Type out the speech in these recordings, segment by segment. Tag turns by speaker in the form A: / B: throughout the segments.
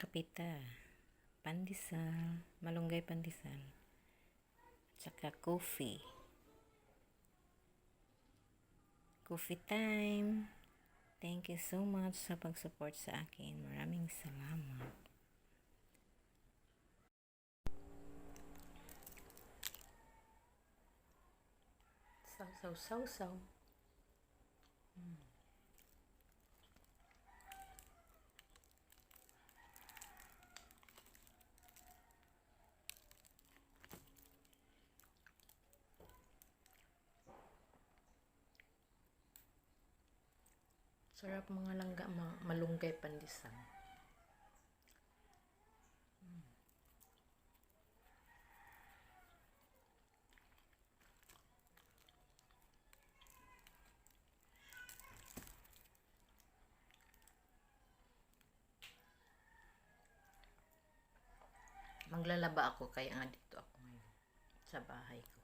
A: kapita, pandesal, malunggay pandesal, tsaka coffee. Coffee time. Thank you so much sa pag-support sa akin. Maraming salamat. Saw, saw, saw, saw. Sarap mga langga, ma- malunggay pandesal. Mm. Maglalaba ako kaya nga dito ako ngayon sa bahay ko.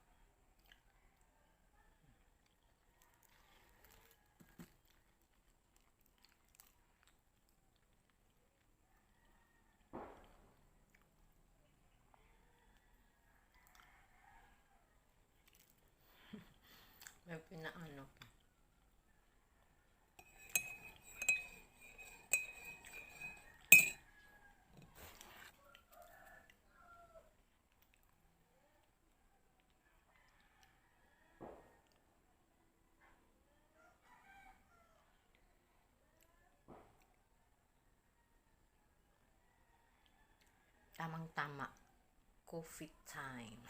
A: May pinaano pa. Tamang-tama. Coffee time.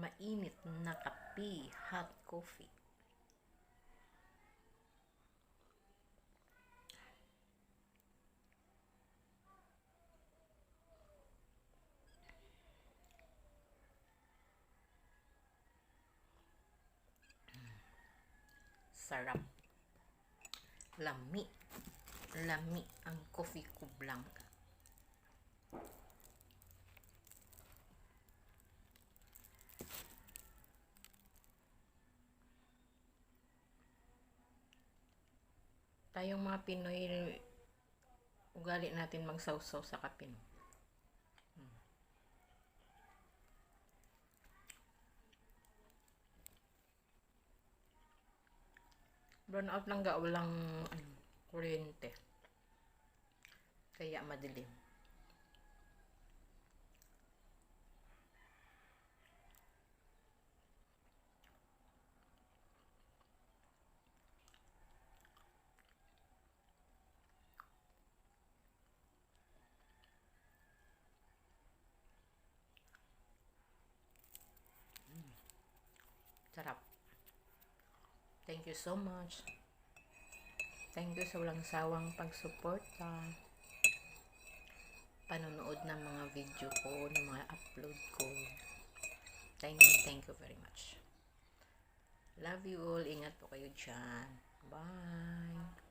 A: Mainit na kape, hot coffee. Sarap. Lami. Lami ang coffee ko blanca. Tayong mga Pinoy, ugali natin magsawsaw sa kape. no? Hmm. Brown out lang ga, walang ano, kuryente. Kaya madilim. Sarap. Thank you so much. Thank you sa walang sawang pagsuporta. Panonood ng mga video ko, ng mga upload ko. Thank you, thank you very much. Love you all. Ingat po kayo dyan. Bye.